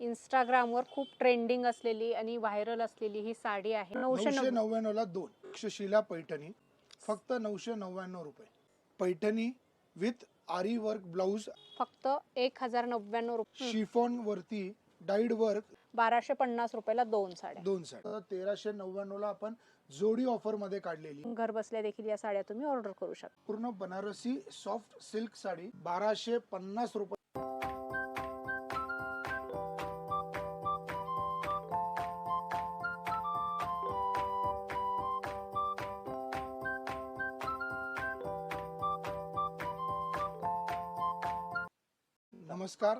इंस्टाग्रामवर खूप ट्रेंडिंग असलेली आणि व्हायरल असलेली ही साडी आहे. नऊशे नऊशे नव्वद. नव्याण्णव ला दोन. तक्षशिला पैठणी. फक्त नऊशे नव्याण्णव रुपये. Paithani with aari work blouse फक्त एक हजार नव्याण्णव रुपये. शिफॉन वरती डाईड वर्क बाराशे पन्नास रुपयाला दोन साड्या. दोन साडी तेराशे नव्याण्णव ला आपण जोडी ऑफरमध्ये काढलेली. घर बसल्या देखील या साड्या तुम्ही ऑर्डर करू शकता. पूर्ण बनारसी सॉफ्ट सिल्क साडी बाराशे पन्नास रुपये. नमस्कार.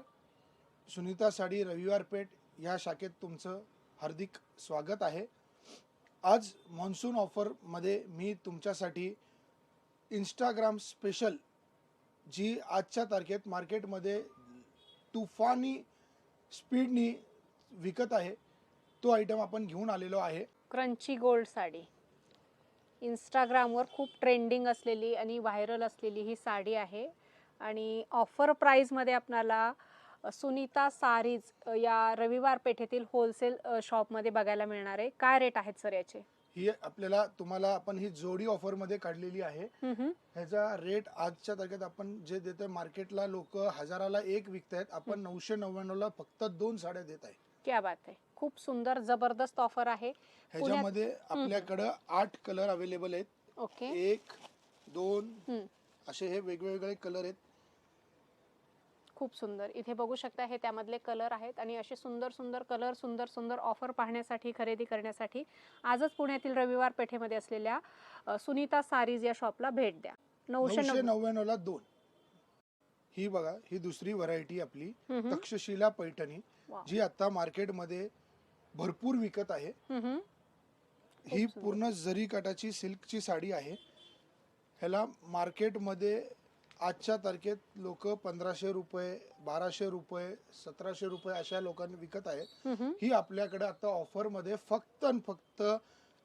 सुनीता साडी रविवार पेठ या शाखेत तुमचं हार्दिक स्वागत आहे. आज मान्सून ऑफरमध्ये मी तुमच्यासाठी इंस्टाग्राम स्पेशल जी आजच्या तारखेत मार्केटमध्ये तुफानी स्पीडनी विकत आहे. तो आयटम आपण घेऊन आलेलो आहे. Crunchy gold sari. इंस्टाग्रामवर खूप ट्रेंडिंग असलेली आणि व्हायरल असलेली ही साडी आहे. आणि ऑफर प्राईजमध्ये आपणाला सुनीता सारीज या रविवार पेठेतील होलसेल शॉपमध्ये बघायला मिळणार आहे. काय रेट आहेत सर याचे? ही आपल्याला तुम्हाला आपण ही जोडी ऑफरमध्ये काढलेली आहे. ह्याचा रेट आजच्या तारखेत आपण जे देतोय मार्केटला लोक हजाराला एक विकतायत. आपण नऊशे नव्याण्णवला फक्त दोन साड्या देत आहे. क्या बात आहे. खूप सुंदर जबरदस्त ऑफर आहे. ह्याच्यामध्ये आपल्याकडं आठ कलर अवेलेबल आहेत. ओके. एक दोन. असे हे वेगवेगळे कलर आहेत. खूप सुंदर इथे बघू शकता हे त्यामधले कलर आहेत आणि असे सुंदर सुंदर कलर सुंदर सुंदर ऑफर पाहण्यासाठी खरेदी करण्यासाठी आजच पुण्यातील रविवार पेठेमध्ये असलेल्या सुनीता सारीज या शॉपला भेट द्या नऊशे नव्याण्णवला दोन ही बघा ही दुसरी व्हरायटी आपली. तक्षशिला पैठणी. जी आता मार्केटमध्ये भरपूर विकत आहे. ही. पूर्ण जरी काटाची सिल्कची साडी आहे ह्याला मार्केटमध्ये आजच्या तारखेत लोक पंधराशे रुपये बाराशे रुपये सतराशे रुपये अशा लोकांनी विकत आहे हम्म. ही आपल्याकडे आता ऑफरमध्ये फक्त आणि फक्त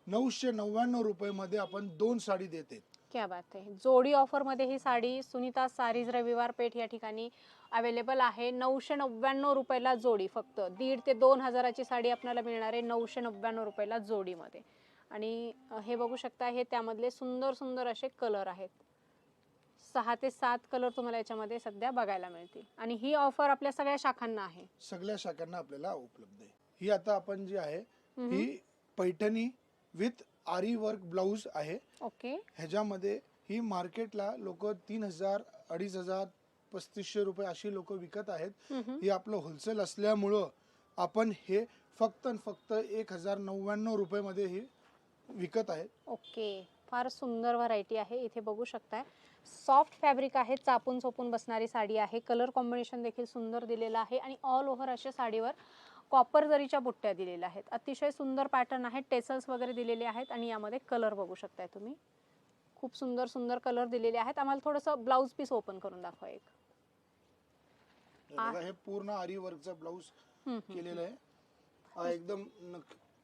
नऊशे नव्याण्णव रुपये आपण दोन साडी देते. क्या बात आहे जोडी ऑफरमध्ये ही साडी सुनीता सारीज रविवार पेठ या ठिकाणी अवेलेबल आहे. नऊशे नव्याण्णव रुपयाला जोडी फक्त. दीड ते दोन हजाराची साडी आपल्याला मिळणार आहे नऊशे नव्याण्णव रुपयाला जोडीमध्ये. आणि हे बघू शकता हे त्यामधले सुंदर सुंदर असे कलर आहेत. सहा ते सात कलर तुम्हाला याच्यामध्ये सध्या बघायला मिळतील. आणि ही ऑफर आपल्या सगळ्या शाखांना आहे. सगळ्या शाखांना आपल्याला उपलब्ध आहे. ही आता आपण जी आहे ही Paithani with aari work blouse आहे. ओके. ह्याच्यामध्ये ही मार्केटला लोक तीन हजार अडीच हजार पस्तीसशे रुपये अशी लोक विकत आहेत. ही आपलं होलसेल असल्यामुळं आपण हे फक्त आणि फक्त एक हजार नव्याण्णव रुपयेमध्ये ही विकत आहेत ओके. फार सुंदर व्हरायटी आहे. इथे बघू शकताय. सॉफ्ट फॅब्रिक आहे चापून चोपून बसणारी साडी आहे. कलर कॉम्बिनेशन देखील सुंदर दिलेलं आहे आणि ऑल ओव्हर अशा साडीवर कॉपर जरीच्या बुट्ट्या दिलेल्या आहेत. अतिशय सुंदर पॅटर्न आहेत टेसल्स वगैरे दिलेले आहेत आणि यामध्ये कलर बघू शकताय तुम्ही. खूप सुंदर सुंदर कलर दिलेले आहेत. आम्हाला थोडंसं ब्लाऊज पीस ओपन करून दाखवा एक. हे पूर्ण आरी वर्कचा ब्लाऊज. केलेलं आहे. हा एकदम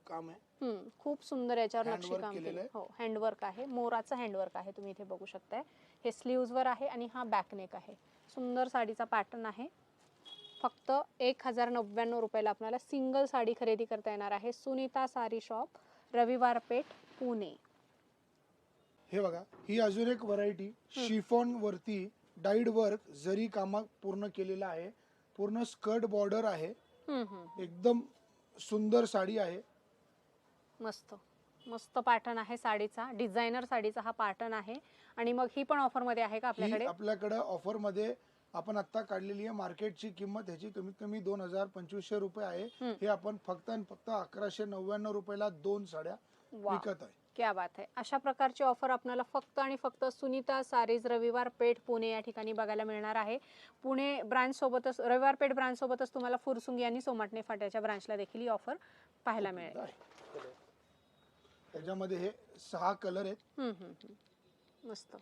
काम आहे. खूप सुंदर याच्यावर नक्षीकाम केलेलं. हो हँडवर्क आहे. मोराचं हँडवर्क आहे तुम्ही इथे बघू शकताय. हे sleeves वर आहे आणि हा बॅकनेक आहे. सुंदर साडीचा पॅटर्न आहे. फक्त एक हजार नव्याण्णव रुपयाला आपल्याला सिंगल साडी खरेदी करता येणार आहे. सुनीता सारी शॉप रविवार पेठ पुणे. हे बघा ही अजून एक व्हरायटी शिफॉन वरती डाईड वर्क जरी कामा पूर्ण केलेला आहे पूर्ण स्कर्ट बॉर्डर आहे. एकदम सुंदर साडी आहे. मस्त. मस्त पॅटर्न आहे साडीचा. डिझायनर साडीचा हा पॅटर्न आहे. आणि मग ही पण ऑफरमध्ये आहे का आपल्याकडे? आपल्याकडे ऑफरमध्ये आपण आता काढलेली आहे. मार्केटची किंमत ह्याची कमीत कमी दोन हजार पंचवीसशे रुपये आहे. हे आपण फक्त आणि फक्त अकराशे नव्याण्णव रुपयाला दोन साड्या विकत आहे. क्या बात आहे. अशा प्रकारची ऑफर आपल्याला फक्त आणि फक्त सुनीता सारीज रविवार पेठ पुणे या ठिकाणी बघायला मिळणार आहे. पुणे ब्रांच सोबतच रविवार पेठ ब्रांच सोबतच तुम्हाला फुरसुंगी आणि सोमाटणे फाट्याच्या ब्रांचला देखील ही ऑफर पाहायला मिळेल. त्याच्यामध्ये हे सहा कलर आहेत. हम्म, हम्म, हम्म. मस्त.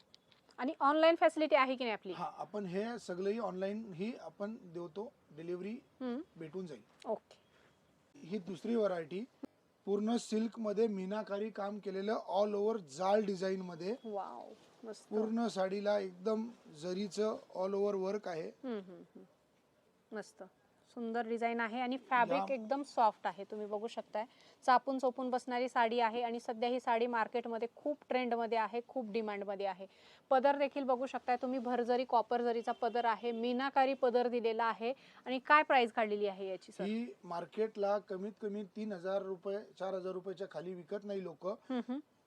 आणि ऑनलाईन फॅसिलिटी आहे की नाही आपली? हा आपण हे सगळंही ऑनलाईन ही आपण देतो डिलिव्हरी हम्म, भेटून जाईल. ओके ही दुसरी व्हरायटी पूर्ण सिल्कमध्ये मीनाकारी काम केलेलं ऑल ओव्हर जाळ डिझाईन मध्ये. वाव मस्त. पूर्ण साडीला एकदम जरीचं ऑल ओव्हर वर्क आहे. हम्म, हम्म, हम्म. मस्त. सुंदर डिझाईन आहे आणि फॅब्रिक एकदम सॉफ्ट आहे. तुम्ही बघू शकताय. चापून चोपून बसणारी साडी आहे आणि सध्या ही साडी मार्केटमध्ये खूप ट्रेंडमध्ये आहे खूप डिमांडमध्ये आहे. पदर देखील बघू शकताय तुम्ही. भरजरी कॉपर जरीचा पदर आहे मीनाकारी पदर दिलेला आहे. आणि काय प्राइस काढलेली आहे याची सर ही मार्केटला कमीत कमी तीन हजार रुपये चार हजार रुपयाच्या खाली विकत नाही लोक.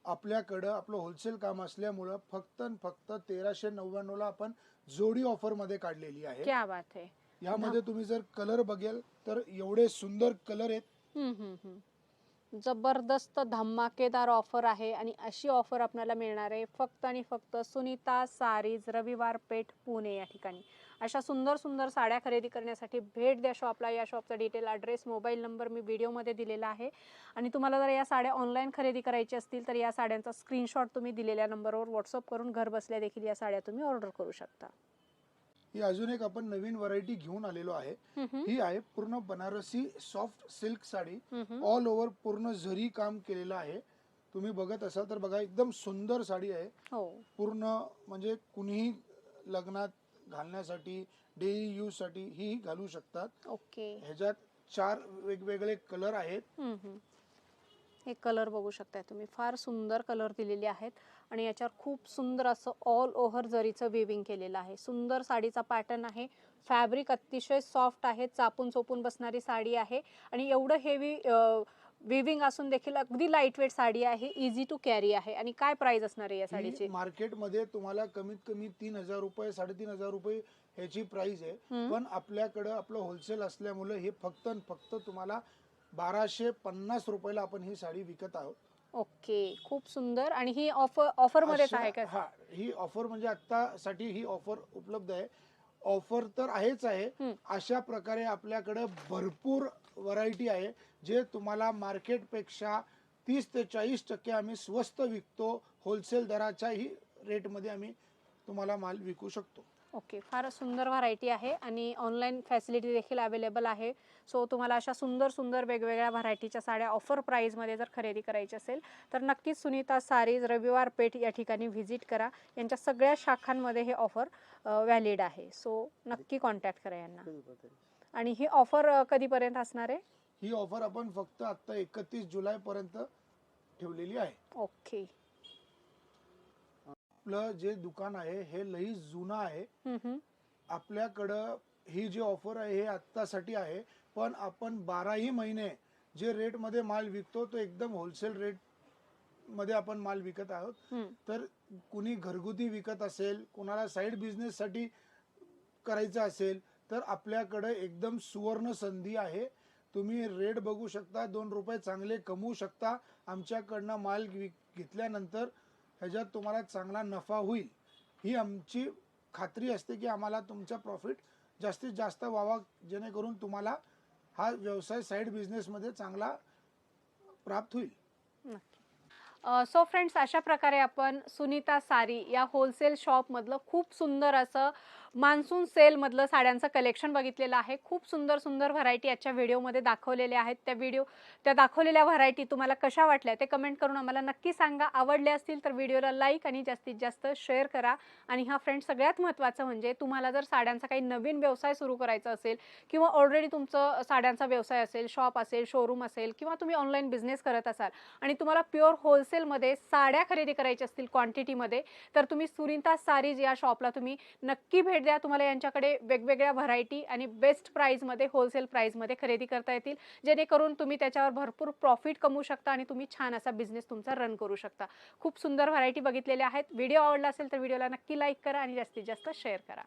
आपल्याकडं आपलं होलसेल काम असल्यामुळं फक्त फक्त तेराशे नव्याण्णवला आपण जोडी ऑफरमध्ये काढलेली आहे. क्या बात आहे यामध्ये तुम्ही जर कलर बघेल तर एवढे सुंदर कलर आहेत. हम्म, हम्म, हम्म. जबरदस्त धमाकेदार ऑफर आहे आणि अशी ऑफर आपल्याला मिळणार आहे. फक्त आणि फक्त सुनीता सारीज रविवार पेठ पुणे या ठिकाणी. अशा सुंदर सुंदर साड्या खरेदी करण्यासाठी भेट द्या शॉपला या शॉपचा डिटेल ॲड्रेस मोबाईल नंबर मी व्हिडिओमध्ये दिलेला आहे. आणि तुम्हाला जर या साड्या ऑनलाईन खरेदी करायची असतील तर या साड्यांचा स्क्रीनशॉट तुम्ही दिलेल्या नंबरवर व्हॉट्सअप करून घर बसल्या देखील या साड्या तुम्ही ऑर्डर करू शकता. ही अजून एक आपण नवीन व्हरायटी घेऊन आलेलो आहे. ही आहे पूर्ण Banarasi soft silk sari. All over पूर्ण जरी काम केलेलं आहे. तुम्ही बघत असाल तर बघा एकदम सुंदर साडी आहे. हो. पूर्ण म्हणजे कुणीही लग्नात घालण्यासाठी डेली यूजसाठी ही घालू शकतात. ओके. ह्याच्यात चार वेगवेगळे कलर आहेत. हे कलर बघू शकताय तुम्ही. फार सुंदर कलर दिलेले आहेत आणि याच्यावर खूप सुंदर असं ऑल ओव्हर जरीचं विविंग केलेलं आहे. सुंदर साडीचा पॅटर्न आहे. फॅब्रिक अतिशय सॉफ्ट आहे. चापून चोपून बसणारी साडी आहे आणि एवढं हेवी विविंग असून देखील अगदी लाइट वेट साडी आहे. इझी टू कॅरी आहे. आणि काय प्राइस असणार आहे या साडीची? मार्केटमध्ये तुम्हाला कमीत कमी तीन हजार रुपये साडेतीन हजार रुपये ह्याची प्राइस आहे. पण आपल्याकडं आपलं होलसेल असल्यामुळे हे फक्त फक्त तुम्हाला बाराशे पन्नास रुपयाला आपण ही साडी विकत आहोत. ओके खूप सुंदर. आणि ही ऑफर ऑफर मध्येच आहे का? हा ही ऑफर म्हणजे आतासाठी ही ऑफर उपलब्ध आहे. ऑफर तर आहेच आहे. अशा प्रकारे आपल्याकडे भरपूर व्हरायटी आहे जे तुम्हाला मार्केटपेक्षा तीस ते चाळीस टक्के आम्ही स्वस्त विकतो. होलसेल दराच्याही रेटमध्ये आम्ही तुम्हाला माल विकू शकतो. ओके फार सुंदर व्हरायटी आहे आणि ऑनलाईन फॅसिलिटी देखील अवेलेबल आहे. सो तुम्हाला अशा सुंदर सुंदर वेगवेगळ्या व्हरायटीच्या साड्या ऑफर प्राईजमध्ये जर खरेदी करायची असेल तर नक्कीच सुनीता सारीज रविवार पेठ या ठिकाणी व्हिजिट करा. यांच्या सगळ्या शाखांमध्ये हे ऑफर व्हॅलिड आहे. सो नक्की कॉन्टॅक्ट करा यांना. आणि ही ऑफर कधीपर्यंत असणार आहे? ही ऑफर आपण फक्त आता एकतीस जुलै पर्यंत ठेवलेली आहे. ओके. आपलं जे दुकान आहे हे लई जुनं आहे. आपल्याकडं ही जी ऑफर आहे हे आत्तासाठी आहे. पण आपण बाराही महिने जे रेटमध्ये माल विकतो तो एकदम होलसेल रेटमध्ये आपण माल विकत आहोत. तर कुणी घरगुती विकत असेल कुणाला साईड बिझनेससाठी करायचं असेल तर आपल्याकडे एकदम सुवर्ण संधी आहे. तुम्ही रेट बघू शकता दोन रुपये चांगले कमवू शकता. आमच्याकडनं माल घेतल्यानंतर ह्याच्यात तुम्हाला चांगला नफा होईल. ही आमची खात्री असते की आम्हाला तुमचा प्रॉफिट जास्तीत जास्त व्हावा जेणेकरून तुम्हाला हा व्यवसाय साईड बिझनेसमध्ये चांगला प्राप्त होईल. सो फ्रेंड्स अशा प्रकारे आपण सुनीता सारी या होलसेल शॉपमधलं खूप सुंदर असं मान्सून सेलमधलं साड्यांचं कलेक्शन बघितलेलं आहे. खूप सुंदर सुंदर व्हरायटी आजच्या व्हिडिओमध्ये दाखवलेल्या आहेत. त्या व्हिडिओ त्या दाखवलेल्या व्हरायटी तुम्हाला कशा वाटल्या ते कमेंट करून आम्हाला नक्की सांगा. आवडले असतील तर व्हिडिओला लाईक आणि जास्तीत जास्त शेअर करा. आणि हा फ्रेंड सगळ्यात महत्त्वाचं म्हणजे तुम्हाला जर साड्यांचा काही नवीन व्यवसाय सुरू करायचा असेल किंवा ऑलरेडी तुमचं साड्यांचा व्यवसाय असेल शॉप असेल शोरूम असेल किंवा तुम्ही ऑनलाईन बिझनेस करत असाल आणि तुम्हाला प्युअर होलसेलमध्ये साड्या खरेदी करायच्या असतील क्वांटिटीमध्ये तर तुम्ही सुरिंता सारीज या शॉपला तुम्ही नक्की भेट द्या तुम्हाला यांच्याकडे वेगवेगळ्या व्हरायटी आणि बेस्ट प्राईजमध्ये होलसेल प्राईजमध्ये खरेदी करता येतील. जेणेकरून तुम्ही त्याच्यावर भरपूर प्रॉफिट कमवू शकता आणि तुम्ही छान असा बिझनेस तुमचा रन करू शकता. खूप सुंदर व्हरायटी बघितलेल्या आहेत. व्हिडिओ आवडला असेल तर व्हिडिओला नक्की लाईक करा आणि जास्तीत जास्त शेअर करा.